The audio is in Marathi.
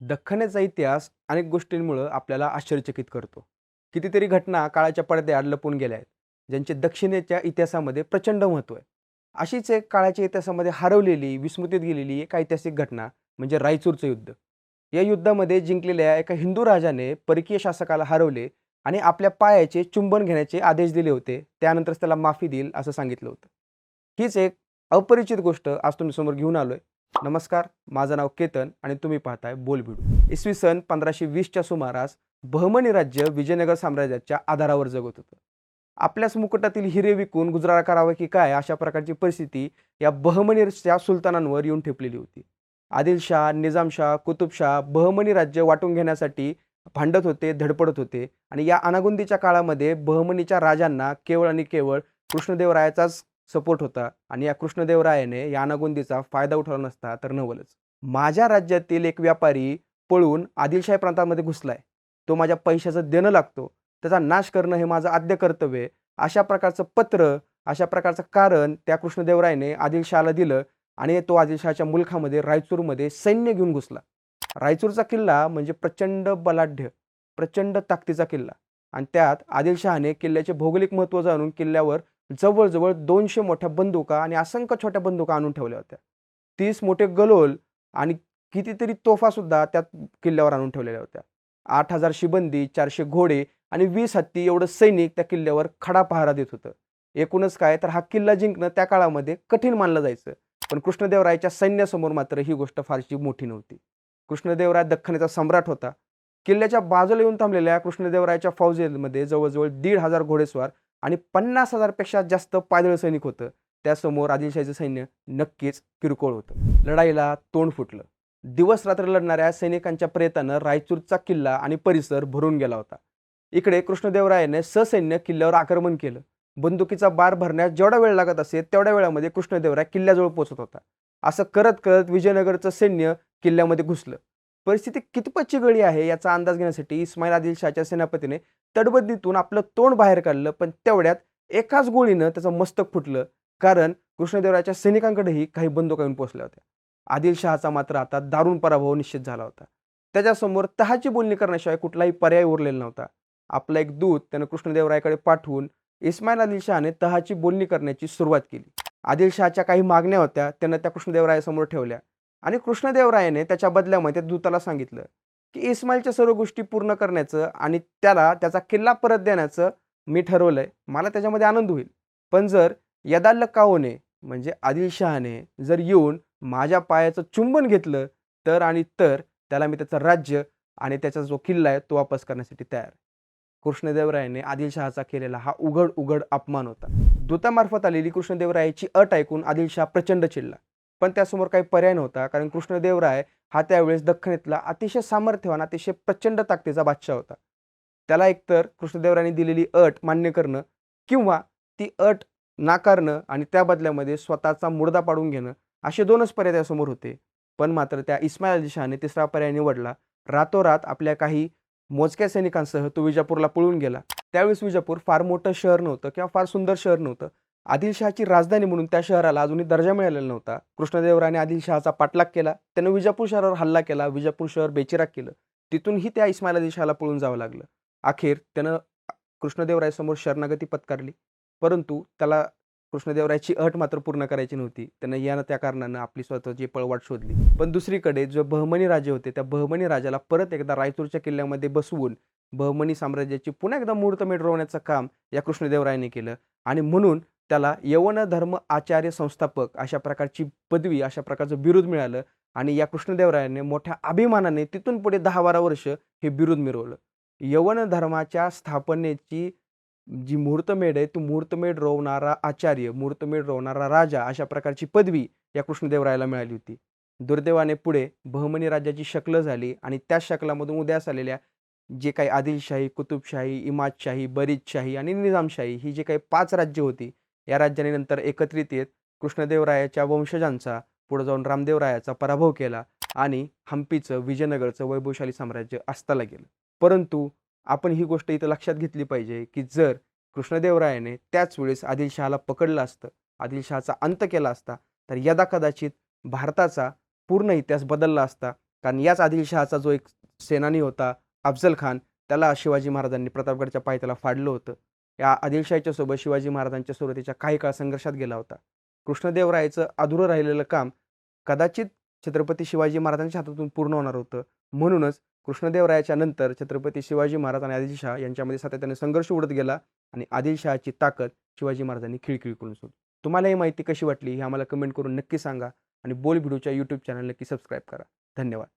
दख्खनेचा इतिहास अनेक गोष्टींमुळं आपल्याला आश्चर्यचकित करतो. कितीतरी घटना काळाच्या पडद्याआड लपून गेल्या आहेत, ज्यांचे दक्षिणेच्या इतिहासामध्ये प्रचंड महत्त्व आहे. अशीच एक काळाच्या इतिहासामध्ये हरवलेली, विस्मृतीत गेलेली एक ऐतिहासिक घटना म्हणजे रायचूरचं युद्ध. या युद्धामध्ये जिंकलेल्या एका हिंदू राजाने परकीय शासकाला हरवले आणि आपल्या पायाचे चुंबन घेण्याचे आदेश दिले होते. त्यानंतरच त्याला माफी देईल असं सांगितलं होतं. हीच एक अपरिचित गोष्ट आज तुम्ही समोर घेऊन आलो आहे नमस्कार, माझं नाव केतन आणि तुम्ही पाहताय बोलबिडू. इसवी सन 1520च्या सुमारास बहमनी राज्य विजयनगर साम्राज्याच्या आधारावर जगत होतं. आपल्याच मुकुटातील हिरे विकून गुजरा करावा की काय अशा प्रकारची परिस्थिती या बहमनीच्या सुलतानांवर येऊन ठेपलेली होती. आदिलशाह, निजामशाह, कुतुबशाह बहमनी राज्य वाटून घेण्यासाठी भांडत होते, धडपडत होते आणि या अनागुंदीच्या काळामध्ये बहमनीच्या राजांना केवळ आणि केवळ कृष्णदेवरायाचाच सपोर्ट होता आणि या कृष्णदेवरायाने या अनागोंदीचा फायदा उठवला नसता तर नवलच. माझ्या राज्यातील एक व्यापारी पळून आदिलशाही प्रांतामध्ये घुसलाय. तो माझ्या पैशाचं देणं लागतो. त्याचा नाश करणं हे माझं आद्य कर्तव्य आहे. अशा प्रकारचं पत्र, अशा प्रकारचं कारण त्या कृष्णदेवरायने आदिलशहाला दिलं आणि तो आदिलशहाच्या मुलखामध्ये रायचूरमध्ये सैन्य घेऊन घुसला. रायचूरचा किल्ला म्हणजे प्रचंड बलाढ्य, प्रचंड ताकदीचा किल्ला आणि त्यात आदिलशहाने किल्ल्याचे भौगोलिक महत्त्व जाणून किल्ल्यावर जवळजवळ दोनशे मोठ्या बंदुका आणि असंख्य छोट्या बंदुका आणून ठेवल्या होत्या. तीस मोठे गलोल आणि कितीतरी तोफासुद्धा त्या किल्ल्यावर आणून ठेवलेल्या होत्या. आठ हजार शिबंदी, चारशे घोडे आणि वीस हत्ती एवढं सैनिक त्या किल्ल्यावर खडा पहारा देत होतं. एकूणच काय तर हा किल्ला जिंकणं त्या काळामध्ये कठीण मानलं जायचं. पण कृष्णदेवरायाच्या सैन्यासमोर मात्र ही गोष्ट फारशी मोठी नव्हती. कृष्णदेवराय दख्खनेचा सम्राट होता. किल्ल्याच्या बाजूला येऊन थांबलेल्या कृष्णदेवरायाच्या फौजेमध्ये जवळजवळ दीड हजार घोडेस्वार आणि पन्नास हजारपेक्षा जास्त पायदळ सैनिक होतं. त्यासमोर आदिलशाहीचं सैन्य नक्कीच किरकोळ होतं. लढाईला तोंड फुटलं. दिवस-रात्र लढणाऱ्या सैनिकांच्या प्रयत्नानं रायचूरचा किल्ला आणि परिसर भरून गेला होता. इकडे कृष्णदेवरायाने ससैन्य किल्ल्यावर आक्रमण केलं. बंदुकीचा बार भरण्यास जेवढा वेळ लागत असे तेवढ्या वेळामध्ये कृष्णदेवराय किल्ल्याजवळ पोहोचत होता. असं करत-करत विजयनगरचं सैन्य किल्ल्यामध्ये घुसलं. परिस्थिती कितपत चिघळी आहे याचा अंदाज घेण्यासाठी इस्माईल आदिलशाहच्या सेनापतीने तडबद्दीतून आपलं तोंड बाहेर काढलं पण तेवढ्यात एकाच गोळीनं त्याचं मस्तक फुटलं. कारण कृष्णदेवराच्या सैनिकांकडेही काही बंदुका येऊन पोचल्या होत्या. आदिलशहाचा मात्र आता दारुण पराभव निश्चित झाला होता. त्याच्यासमोर तहाची बोलणी करण्याशिवाय कुठलाही पर्याय उरलेला नव्हता. आपला एक दूत त्यानं कृष्णदेवरायाकडे पाठवून इस्माईल आदिलशहाने तहाची बोलणी करण्याची सुरुवात केली. आदिलशहाच्या काही मागण्या होत्या त्यानं त्या कृष्णदेवरायासमोर ठेवल्या आणि कृष्णदेवरायाने त्याच्या बदल्यामध्ये दूताला सांगितलं की इस्माईलच्या सर्व गोष्टी पूर्ण करण्याचं आणि त्याला त्याचा किल्ला परत देण्याचं मी ठरवलं आहे मला त्याच्यामध्ये आनंद होईल. पण जर यदाल्ल काओने म्हणजे आदिलशहाने जर येऊन माझ्या पायाचं चुंबन घेतलं तर आणि तर त्याला मी त्याचं राज्य आणि त्याचा जो किल्ला आहे तो वापस करण्यासाठी तयार कृष्णदेवरायाने आदिलशहाचा केलेला हा उघड-उघड अपमान होता. दूतामार्फत आलेली कृष्णदेवरायाची अट ऐकून आदिलशहा प्रचंड चिडला. पण त्यासमोर काही पर्याय नव्हता कारण कृष्णदेवराय हा त्यावेळेस दख्खनेतला अतिशय सामर्थ्यवान, अतिशय प्रचंड ताकदीचा बादशाह होता. त्याला एकतर कृष्णदेवरायांनी दिलेली अट मान्य करणं किंवा ती अट नाकारणं आणि त्या बदल्यामध्ये स्वतःचा मुर्दा पाडून घेणं असे दोनच पर्याय त्यासमोर होते. पण मात्र त्या इस्माईल आदिलशहाने तिसरा पर्याय निवडला. रातोरात आपल्या काही मोजक्या सैनिकांसह तो विजापूरला पळून गेला. त्यावेळेस विजापूर फार मोठं शहर नव्हतं किंवा फार सुंदर शहर नव्हतं. आदिलशहाची राजधानी म्हणून त्या शहराला अजूनही दर्जा मिळालेला नव्हता. कृष्णदेवराने आदिलशहाचा पाठलाग केला. त्यानं विजापूर शहरावर हल्ला केला. विजापूर शहर बेचिराग केलं. तिथूनही त्या इस्माईल आदिलशहाला पळून जावं लागलं. अखेर त्यानं कृष्णदेवरायसमोर शरणागती पत्करली. परंतु त्याला कृष्णदेवरायची अट मात्र पूर्ण करायची नव्हती. त्यानं यानं त्या कारणानं आपली स्वतःची पळवाट शोधली. पण दुसरीकडे जो बहमनी राजे होते त्या बहमनी राजाला परत एकदा रायचूरच्या किल्ल्यामध्ये बसवून बहमनी साम्राज्याची पुन्हा एकदा मुहूर्तमेढ रोवण्याचं काम या कृष्णदेवरायाने केलं आणि म्हणून त्याला यवन धर्म आचार्य संस्थापक अशा प्रकारची पदवी, अशा प्रकारचं बिरुद मिळालं आणि या कृष्णदेवरायाने मोठ्या अभिमानाने तिथून पुढे दहा बारा वर्ष हे बिरुद मिरवलं. यवन धर्माच्या स्थापनेची जी मुहूर्तमेढ आहे, ती मुहूर्तमेढ रोवणारा आचार्य, मुहूर्तमेढ रोवणारा राजा अशा प्रकारची पदवी या कृष्णदेवरायाला मिळाली होती. दुर्दैवाने पुढे बहमनी राज्याची शकलं झाली आणि त्या शकलामधून उदयास आलेल्या जे काही आदिलशाही, कुतुबशाही, इमादशाही, बरीदशाही आणि निजामशाही ही जे काही पाच राज्य होती, या राज्याने नंतर एकत्रित येत कृष्णदेवरायाच्या वंशजांचा पुढे जाऊन रामदेवरायाचा पराभव केला आणि हंपीचं, विजयनगरचं वैभवशाली साम्राज्य अस्ताला गेलं. परंतु आपण ही गोष्ट इथं लक्षात घेतली पाहिजे की जर कृष्णदेवरायाने त्याच वेळेस आदिलशहाला पकडलं असतं, आदिलशहाचा अंत केला असता, तर यदाकदाचित भारताचा पूर्ण इतिहास बदलला असता कारण याच आदिलशहाचा जो एक सेनानी होता अफजल खान त्याला शिवाजी महाराजांनी प्रतापगडच्या पायथ्याला फाडलं होतं या आदिलशाहीच्या सोबत शिवाजी महाराजांच्या सुरुवातीच्या काही काळ संघर्षात गेला होता. कृष्णदेवरायचं अधुरं राहिलेलं काम कदाचित छत्रपती शिवाजी महाराजांच्या हातातून पूर्ण होणार होतं. म्हणूनच कृष्णदेवरायाच्या नंतर छत्रपती शिवाजी महाराज आणि आदिलशहा यांच्यामध्ये सातत्याने संघर्ष उडत गेला आणि आदिलशहाची ताकद शिवाजी महाराजांनी खिळखिळ करून सोडली. तुम्हाला ही माहिती कशी वाटली हे आम्हाला कमेंट करून नक्की सांगा आणि बोल व्हिडिओच्या यूट्यूब चॅनल नक्की सबस्क्राईब करा. धन्यवाद.